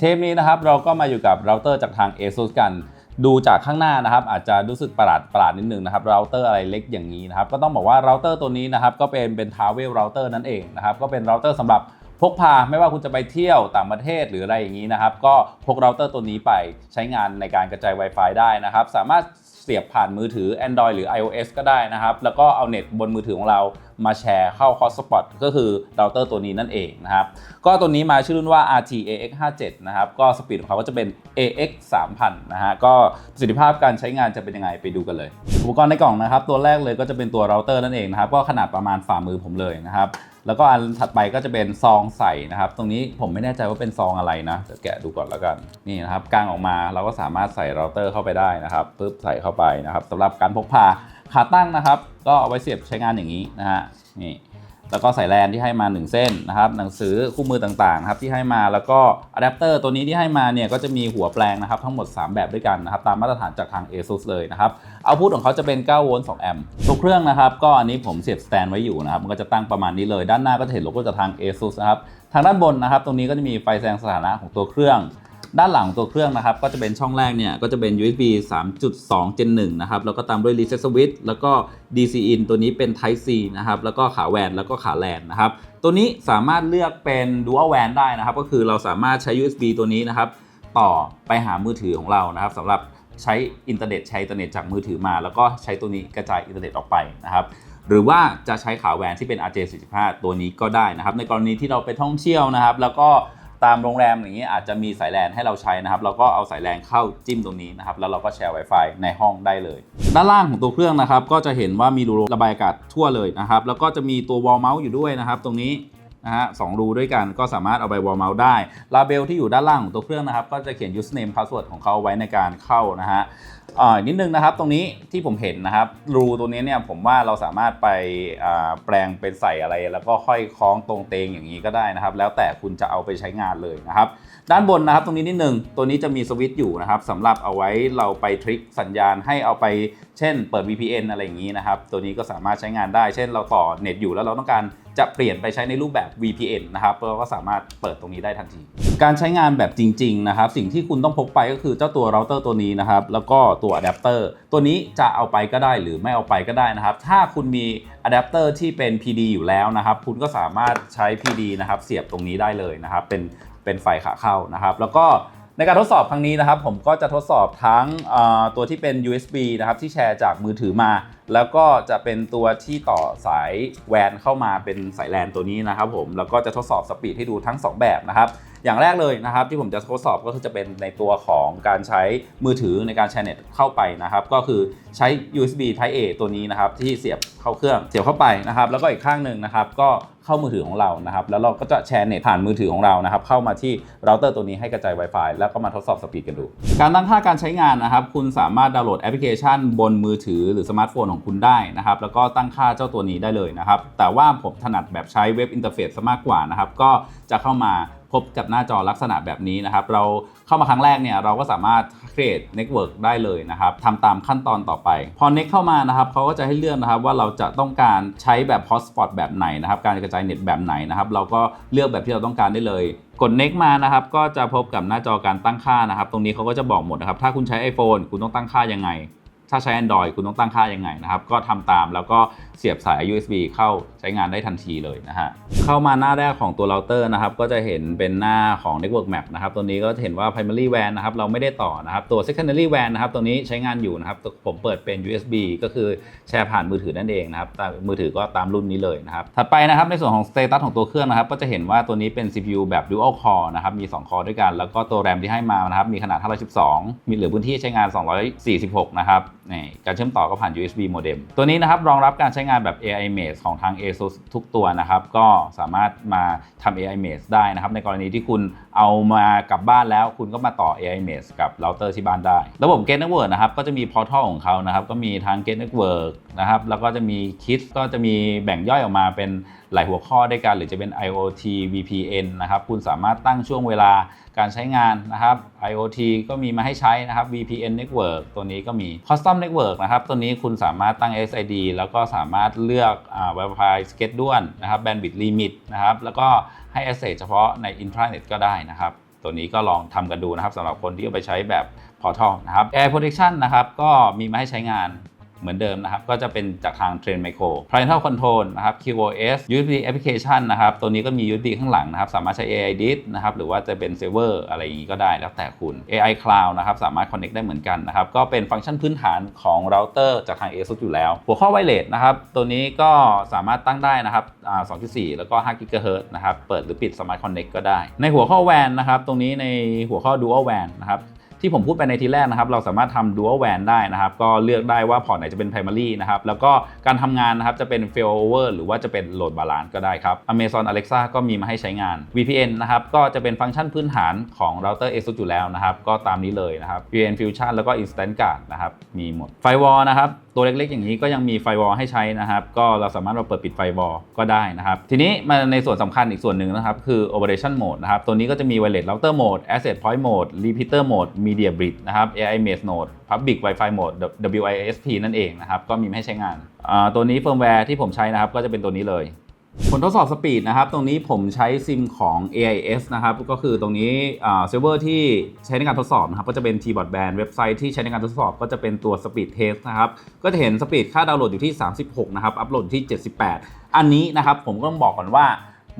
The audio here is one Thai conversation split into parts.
เทปนี้นะครับเราก็มาอยู่กับเราเตอร์จากทาง ASUS กัน ดูจากข้างหน้านะครับ อาจจะรู้สึกประหลาดประหลาดนิดนึงนะครับเราเตอร์อะไรเล็กอย่างนี้นะครับ ก็ต้องบอกว่าเราเตอร์ตัวนี้นะครับ ก็เป็นเป็นทาวเวลเราเตอร์นั่นเองนะครับ ก็เป็นเราเตอร์สำหรับพกพาไม่ว่าคุณจะไปเที่ยวต่างประเทศหรืออะไรอย่างนี้นะครับ ก็พกเราเตอร์ตัวนี้ไปใช้งานในการกระจาย Wi-Fi ได้นะครับ สามารถเสียบผ่านมือถือ Android หรือ iOS ก็ได้นะครับ แล้วก็เอาเน็ตบนมือถือของเรา มาแชร์เข้า Hotspot ก็คือเราเตอร์ตัวนี้นั่นเองนะครับ ก็ตัวนี้มาชื่อรุ่นว่า RT AX 57นะครับ ก็สปีดของเขาก็จะเป็น AX 3000นะฮะ ก็ประสิทธิภาพการใช้งานจะเป็นยังไงไปดูกันเลย อุปกรณ์ในกล่องนะครับ ตัวแรกเลยก็จะเป็นตัวเราเตอร์นั่นเองนะครับ ก็ขนาดประมาณฝ่ามือผมเลยนะครับแล้วก็อันถัดไปก็จะเป็นซองใส่นะครับ ตรงนี้ผมไม่แน่ใจว่าเป็นซองอะไรนะเดี๋ยวแกะดูก่อนแล้วกันนี่นะครับกางออกมาเราก็สามารถใส่เราเตอร์เข้าไปได้นะครับปึ๊บใส่เข้าไปนะครับสำหรับการพกพาขาตั้งนะครับ ก็เอาไว้เสียบใช้งานอย่างนี้นะฮะนี่แล้วก็สายแลนที่ให้มา 1 เส้นนะครับหนังสือคู่มือต่างๆครับที่ให้มาแล้วก็อะแดปเตอร์ตัวนี้ที่ให้มาเนี่ยก็จะมีหัวแปลงนะครับทั้งหมด 3 แบบด้วยกันนะครับตามมาตรฐานจากทาง ASUS เลยนะครับเอาพุทของเขาจะเป็น9โวลต์2แอมป์ตัวเครื่องนะครับก็อันนี้ผมเสียบสแตนไว้อยู่นะครับมันก็จะตั้งประมาณนี้เลย ด้านหน้าก็จะเห็นโลโก้จากทาง ASUS นะครับทางด้านบนนะครับตรงนี้ก็จะมีไฟแสดงสถานะของตัวเครื่อง ด้านหลังของตัวเครื่องนะครับ ก็จะเป็นช่องแรกเนี่ย ก็จะเป็น USB 3.2 Gen 1นะครับ แล้วก็ตามด้วย Reset Switch แล้วก็ DC in ตัวนี้เป็น Type C นะครับ แล้วก็ขาแวนแล้วก็ขาแลนนะครับ ตัวนี้สามารถเลือกเป็น Dual WAN ได้นะครับ ก็คือเราสามารถใช้ USB ตัวนี้นะครับ ต่อไปหามือถือของเรานะครับสำหรับใช้อินเทอร์เน็ตใช้อินเทอร์เน็ตจากมือถือมา แล้วก็ใช้ตัวนี้กระจายอินเทอร์เน็ตออกไปนะครับหรือว่าจะใช้ขาแวนที่เป็น RJ45 ตัวนี้ก็ได้นะครับ ในกรณีที่เราไปท่องเที่ยวนะครับ แล้วก็ ตามโรงแรมอย่างนี้อาจจะมีสายแลนให้เราใช้นะครับ เราก็เอาสายแลนเข้าจิ้มตรงนี้นะครับ แล้วเราก็แชร์ Wi-Fi ในห้องได้เลย ด้านล่างของตัวเครื่องนะครับ ก็จะเห็นว่ามีรูระบายอากาศทั่วเลยนะครับ แล้วก็จะมีตัววอลเมาส์อยู่ด้วยนะครับ ตรงนี้ นะฮะสองรูด้วยกันก็สามารถเอาไปวอลเมาส์ได้ลาเบลที่อยู่ด้านล่างของตัวเครื่องนะครับ ก็จะเขียน username password ของเขาไว้ในการเข้านะฮะอ่านิดนึงนะครับตรงนี้ที่ผมเห็นนะครับรูตัวนี้เนี่ยผมว่าเราสามารถไปแปลงเป็นใส่อะไร แล้วก็ค่อยคล้องตรงเตงอย่างนี้ก็ได้นะครับ แล้วแต่คุณจะเอาไปใช้งานเลยนะครับ ด้านบนนะครับตรงนี้นิดนึงตัวนี้จะมีสวิตช์อยู่นะครับสำหรับเอาไว้เราไปทริคสัญญาณให้เอาไปเช่น เปิด VPN อะไรอย่างนี้นะครับ ตัวนี้ก็สามารถใช้งานได้ เช่นเราต่อเน็ตอยู่แล้วเราต้องการ จะเปลี่ยนไปใช้ในรูปแบบ VPN นะครับเราก็สามารถเปิดตรงนี้ได้ทันที การใช้งานแบบจริงๆนะครับสิ่งที่คุณต้องพกไปก็คือเจ้าตัวเราเตอร์ตัวนี้นะครับแล้วก็ตัวอะแดปเตอร์ตัวนี้จะเอาไปก็ได้หรือไม่เอาไปก็ได้นะครับ ถ้าคุณมีอะแดปเตอร์ที่เป็น PD อยู่แล้วนะครับ คุณก็สามารถใช้ PD นะครับเสียบตรงนี้ได้เลยนะครับ เป็นเป็นไฟขาเข้านะครับ แล้วก็ในการทดสอบครั้งนี้นะครับ ผมก็จะทดสอบทั้งตัวที่เป็น USB นะครับที่แชร์จากมือถือมา แล้วก็จะเป็นตัวที่ต่อสายแวนเข้ามาเป็นสายแลนตัวนี้นะครับผมแล้วก็จะทดสอบสปีดให้ดูทั้ง 2 แบบนะครับอย่างแรกเลยนะครับที่ผมจะทดสอบก็คือจะเป็นในตัวของการใช้มือถือในการแชร์เน็ตเข้าไปนะครับ ก็คือใช้ USB Type A ตัวนี้นะครับที่เสียบเข้าเครื่องเสียบเข้าไปนะครับ แล้วก็อีกข้างหนึ่งนะครับ ก็ เข้ามือถือของเรานะครับแล้วเราก็จะแชร์เน็ตผ่านมือถือของเรานะครับเข้ามาที่เราเตอร์ตัวนี้ให้กระจาย Wi-Fi แล้วก็มาทดสอบสปีดกันดู การตั้งค่าการใช้งานนะครับคุณสามารถดาวน์โหลดแอปพลิเคชัน บนมือถือหรือสมาร์ทโฟนของคุณได้นะครับแล้วก็ตั้งค่าเจ้าตัวนี้ได้เลยนะครับแต่ว่าผมถนัดแบบใช้เว็บอินเทอร์เฟซมากกว่านะครับก็จะเข้ามา พบกับหน้าจอลักษณะแบบนี้นะครับ เราเข้ามาครั้งแรกเนี่ยเราก็สามารถ create network ได้เลยนะครับทำตามขั้นตอนต่อไป พอ next เข้ามานะครับเขาก็จะให้เลือกนะครับว่าเราจะต้องการใช้แบบ hotspot แบบไหนนะครับ การกระจายเน็ตแบบไหนนะครับ เราก็เลือกแบบที่เราต้องการได้เลยกด next มานะครับก็จะพบกับหน้าจอการตั้งค่านะครับ ตรงนี้เขาก็จะบอกหมดนะครับ ถ้าคุณใช้ iPhone คุณต้องตั้งค่ายังไง ถ้าใช้ Android คุณต้องตั้งค่ายังไงนะครับ ก็ทำตามแล้วก็เสียบสาย USB เข้าใช้งานได้ทันทีเลยนะฮะ เข้ามาหน้าแรกของตัวเราเตอร์นะครับ ก็จะเห็นเป็นหน้าของ Network Map นะครับ ตัวนี้ก็จะเห็นว่า Primary WAN นะครับ เราไม่ได้ต่อนะครับ ตัว Secondary WAN นะครับ ตัวนี้ใช้งานอยู่นะครับ ผมเปิดเป็น USB ก็คือแชร์ผ่านมือถือนั่นเองนะครับตามมือถือก็ตามรุ่นนี้เลยนะครับ ถัดไปนะครับ ในส่วนของ Status ของตัวเครื่องนะครับ ก็จะเห็นว่าตัวนี้เป็น CPU แบบ Dual Core นะครับ มี 2 คอร์ด้วยกัน แล้วก็ตัว RAM ที่ให้มานะครับ มีขนาด512มีเหลือพื้นที่ใช้งาน 246 นะครับ นี่การเชื่อมต่อก็ผ่าน USB modem ตัวนี้นะครับรองรับการใช้งานแบบ AI Mesh ของทาง ASUS ทุกตัวนะครับ ก็สามารถมาทำ AI Mesh ได้นะครับ ในกรณีที่คุณเอามากลับบ้านแล้ว คุณก็มาต่อ AI Mesh กับเราเตอร์ที่บ้านได้ ระบบ Gate Network นะครับ ก็จะมี Portal ของเขานะครับ ก็มีทาง Gate Network นะครับ แล้วก็จะมี Kit ก็จะมีแบ่งย่อยออกมาเป็น หลายหัวข้อด้วยกัน หรือจะเป็น IoT VPN นะครับคุณสามารถตั้งช่วงเวลาการใช้งานนะครับ IoT ก็มีมาให้ใช้นะครับ VPN Network ตัวนี้ก็มี Custom Network นะครับ ตัวนี้คุณสามารถตั้ง SID แล้วก็สามารถเลือก Wi-Fi Schedule นะครับ Bandwidth Limit นะครับ แล้วก็ให้ access เฉพาะใน Intranet ก็ได้นะครับ ตัวนี้ก็ลองทำกันดูนะครับสำหรับคนที่เอาไปใช้แบบ Portal นะครับ Air Protection นะครับ ก็มีมาให้ใช้งาน เหมือนเดิมนะครับ ก็จะเป็นจากทาง Trend Micro Parental Control นะครับ QoS USB Application นะครับ ตัวนี้ก็มี USB ข้างหลังนะครับ สามารถใช้ AI Disk นะครับ หรือว่าจะเป็น Server อะไรอย่างนี้ก็ได้แล้วแต่คุณ AI Cloud นะครับ สามารถ Connect ได้เหมือนกันนะครับ ก็เป็นฟังก์ชันพื้นฐานของเราเตอร์จากทาง ASUS อยู่แล้ว หัวข้อไวเลสนะครับ ตัวนี้ก็สามารถตั้งได้นะครับ2.4 แล้วก็5 GHz นะครับ เปิดหรือปิด Smart Connect ก็ได้ ในหัวข้อ WAN นะครับ ตรงนี้ในหัวข้อ Dual WAN นะครับ ที่ผมพูดไปในทีแรกนะครับ เราสามารถทำดัวแวนได้นะครับ ก็เลือกได้ว่าพอร์ตไหนจะเป็น primary นะครับ แล้วก็การทำงานนะครับจะเป็น failover หรือว่าจะเป็น load balance ก็ได้ครับ Amazon Alexa ก็มีมาให้ใช้งาน VPN นะครับ ก็จะเป็นฟังก์ชันพื้นฐานของ router ASUS อยู่แล้วนะครับ ก็ตามนี้เลยนะครับ VPN Fusion แล้วก็ Instant Guard นะครับ มีหมด Firewall นะครับ ตัวเล็กๆ อย่างนี้ก็ยังมีไฟวอลให้ใช้นะครับ ก็เราสามารถมาเปิดปิดไฟวอลก็ได้นะครับ ทีนี้มาในส่วนสำคัญอีกส่วนหนึ่งนะครับ คือ Operation Mode นะครับ ตัวนี้ก็จะมี Wireless Router Mode Asset Point Mode Repeater Mode Media Bridge นะครับ AI Mesh Mode Public Wi-Fi Mode WISP นั่นเองนะครับ ก็มีให้ใช้งานอ่าตัวนี้เฟิร์มแวร์ที่ผมใช้นะครับ ก็จะเป็นตัวนี้เลย ผลทดสอบสปีดนะครับ ตรงนี้ผมใช้ซิมของ AIS นะครับ ก็คือตรงนี้เซิร์ฟเวอร์ที่ใช้ในการทดสอบนะครับ ก็จะเป็น T-Bot Band เว็บไซต์ที่ใช้ในการทดสอบก็จะเป็นตัว Speed Test นะครับ ก็จะเห็นสปีดค่าดาวน์โหลดอยู่ที่ 36 นะครับ อัปโหลดที่ 78 อันนี้นะครับผมก็ต้องบอกก่อนว่า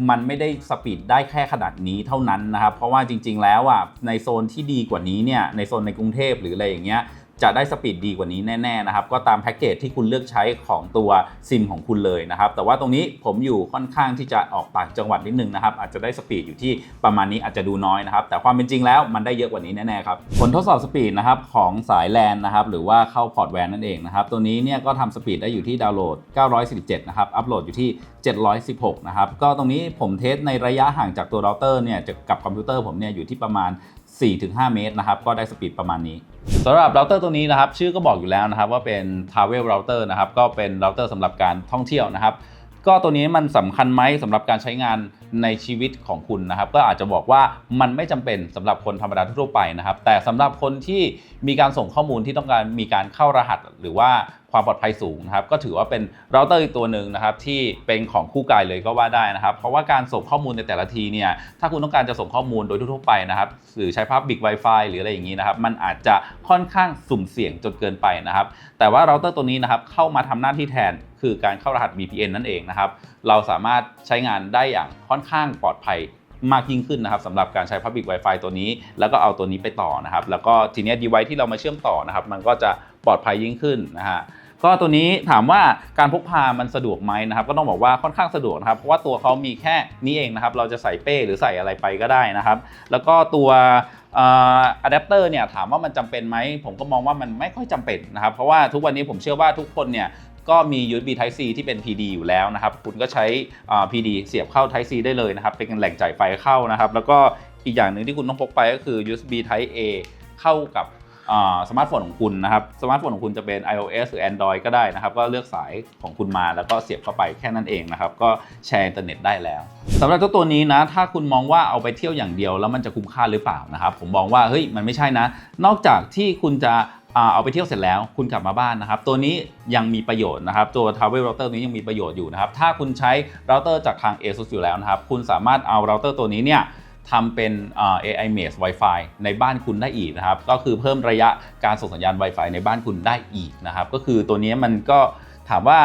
มันไม่ได้สปีดได้แค่ขนาดนี้เท่านั้นนะครับ เพราะว่าจริง ๆ แล้วอะในโซนที่ดีกว่านี้เนี่ยในโซนในกรุงเทพหรืออะไรอย่างเงี้ย จะได้สปีดดีกว่านี้แน่ๆนะครับก็ตามแพ็กเกจที่คุณเลือกใช้ของตัวซิมของคุณเลยนะครับแต่ว่าตรงนี้ผมอยู่ค่อนข้างที่จะออกต่างจังหวัดนิดนึงนะครับอาจจะได้สปีดอยู่ที่ประมาณนี้อาจจะดูน้อยนะครับแต่ความเป็นจริงแล้วมันได้เยอะกว่านี้แน่ๆครับผลทดสอบสปีดนะครับของสายแลนนะครับหรือว่าเข้าพอร์ตแวนนั่นเองนะครับตัวนี้เนี่ยก็ทำสปีดได้อยู่ที่ดาวน์โหลด 947 นะครับอัปโหลดอยู่ที่ 716 นะครับก็ตรงนี้ผมเทสในระยะห่างจากตัวเราเตอร์เนี่ยกับคอมพิวเตอร์ผมเนี่ยอยู่ที่ประมาณ 4-5 เมตรนะครับก็ได้สปีดประมาณนี้สำหรับเราเตอร์ตัวนี้นะครับชื่อก็บอกอยู่แล้วนะครับว่าเป็น Travel Router นะครับก็เป็นเราเตอร์สำหรับการท่องเที่ยวนะครับก็ตัวนี้มันสำคัญไหมสำหรับการใช้งานในชีวิตของคุณนะครับ ก็อาจจะบอกว่ามันไม่จำเป็นสำหรับคนธรรมดาทั่วไปนะครับ แต่สำหรับคนที่มีการส่งข้อมูลที่ต้องการมีการเข้ารหัส หรือว่าความปลอดภัยสูงนะครับก็ถือว่าเป็นเราเตอร์อีกตัวหนึ่งนะครับที่เป็นของคู่กายเลยก็ว่าได้นะครับ เพราะว่าการส่งข้อมูลในแต่ละทีเนี่ยถ้าคุณต้องการจะส่งข้อมูลโดยทั่วไปนะครับหรือใช้ Public Wi-Fi หรืออะไรอย่างนี้นะครับมันอาจจะค่อนข้างสุ่มเสี่ยงจนเกินไปนะครับ แต่ว่าเราเตอร์ตัวนี้นะครับเข้ามาทำหน้าที่แทนคือการเข้ารหัส VPN นั่นเองนะครับเราสามารถใช้งานได้อย่างค่อนข้างปลอดภัยมากยิ่งขึ้นนะครับสำหรับการใช้ Public Wi-Fi ตัวนี้ แล้วก็เอาตัวนี้ไปต่อนะครับ แล้วก็ทีนี้ย device ที่เรามาเชื่อมต่อนะครับ มันก็จะปลอดภัยยิ่งขึ้นนะฮะ ก็ตัวนี้ถามว่าการพกพามันสะดวกไหมนะครับก็ต้องบอกว่าค่อนข้างสะดวกนะครับเพราะว่าตัวเขามีแค่นี้เองนะครับเราจะใส่เป้หรือใส่อะไรไปก็ได้นะครับ แล้วก็ตัวอะแดปเตอร์เนี่ยถามว่ามันจำเป็นไหมผมก็มองว่ามันไม่ค่อยจำเป็นนะครับ เพราะว่าทุกวันนี้ผมเชื่อว่าทุกคนเนี่ยก็มี USB Type C ที่เป็น PD อยู่แล้วนะครับ คุณก็ใช้ PD เสียบเข้า Type C ได้เลยนะครับ เป็นแหล่งจ่ายไฟเข้านะครับ แล้วก็อีกอย่างหนึ่งที่คุณต้องพกไปก็คือ USB Type A เข้ากับ สมาร์ทโฟนของคุณนะครับสมาร์ทโฟนของคุณจะเป็น iOS หรือ Android ก็ได้นะครับ ก็เลือกสายของคุณมาแล้วก็เสียบเข้าไปแค่นั้นเองนะครับ ก็แชร์อินเทอร์เน็ตได้แล้วสำหรับเจ้าตัวนี้นะ ถ้าคุณมองว่าเอาไปเที่ยวอย่างเดียวแล้วมันจะคุ้มค่าหรือเปล่านะครับ ผมมองว่าเฮ้ยมันไม่ใช่นะ นอกจากที่คุณจะเอาไปเที่ยวเสร็จแล้วคุณกลับมาบ้านนะครับ ตัวนี้ยังมีประโยชน์นะครับ ตัว Travel Router นี้ยังมีประโยชน์อยู่นะครับ ถ้าคุณใช้เราเตอร์จากทาง ASUS อยู่แล้วนะครับ คุณสามารถเอาเราเตอร์ตัวนี้เนี่ย ทำเป็น AI Mesh Wi-Fi ในบ้านคุณได้อีกนะครับ ก็คือเพิ่มระยะการส่งสัญญาณ Wi-Fi ในบ้านคุณได้อีกนะครับ ก็คือตัวนี้มันก็ถามว่า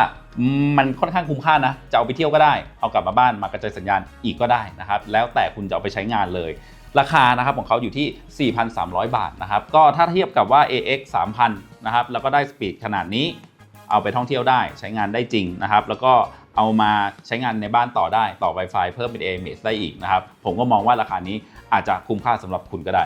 มันค่อนข้างคุ้มค่านะ จะเอาไปเที่ยวก็ได้ เอากลับมาบ้านมากระจายสัญญาณอีกก็ได้นะครับ แล้วแต่คุณจะเอาไปใช้งานเลย ราคานะครับของเขาอยู่ที่ 4,300 บาทนะครับ ก็ถ้าเทียบกับว่า AX 3,000 นะครับ แล้วก็ได้สปีดขนาดนี้ เอาไปท่องเที่ยวได้ ใช้งานได้จริงนะครับ แล้วก็ เอามาใช้งานในบ้านต่อได้ต่อ Wi-Fi เพิ่มเป็น AMS ได้อีกนะครับ ผมก็มองว่าราคานี้อาจจะคุ้มค่าสำหรับคุณก็ได้